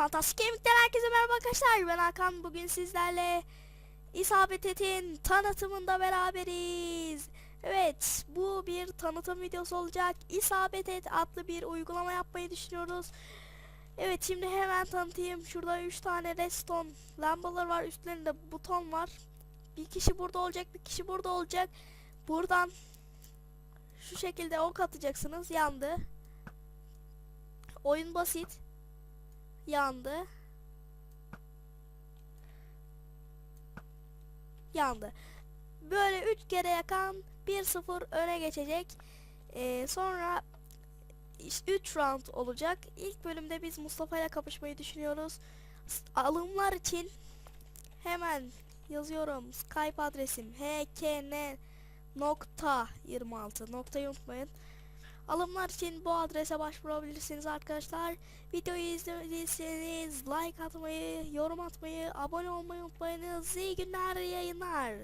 Fantastik Kemik'ten herkese merhaba arkadaşlar. Ben Hakan. Bugün sizlerle İsabet Et'in tanıtımında beraberiz. Evet, bu bir tanıtım videosu olacak. İsabet Et adlı bir uygulama yapmayı düşünüyoruz. Evet, şimdi hemen tanıtayım. Şurada 3 tane redstone lambalar var. Üstlerinde buton var. Bir kişi burada olacak, bir kişi burada olacak. Buradan şu şekilde ok atacaksınız. Yandı. Oyun basit yandı. Yandı. Böyle 3 kere yakan 1-0 öne geçecek. Ee, sonra 3 round olacak. İlk bölümde biz Mustafa ile kapışmayı düşünüyoruz. Alımlar için hemen yazıyorum. Skype adresim hkn nokta 26 noktayı unutmayın. Alımlar için bu adrese başvurabilirsiniz arkadaşlar. Videoyu izlediyseniz like atmayı, yorum atmayı, abone olmayı unutmayınız. İyi günler, yayınlar.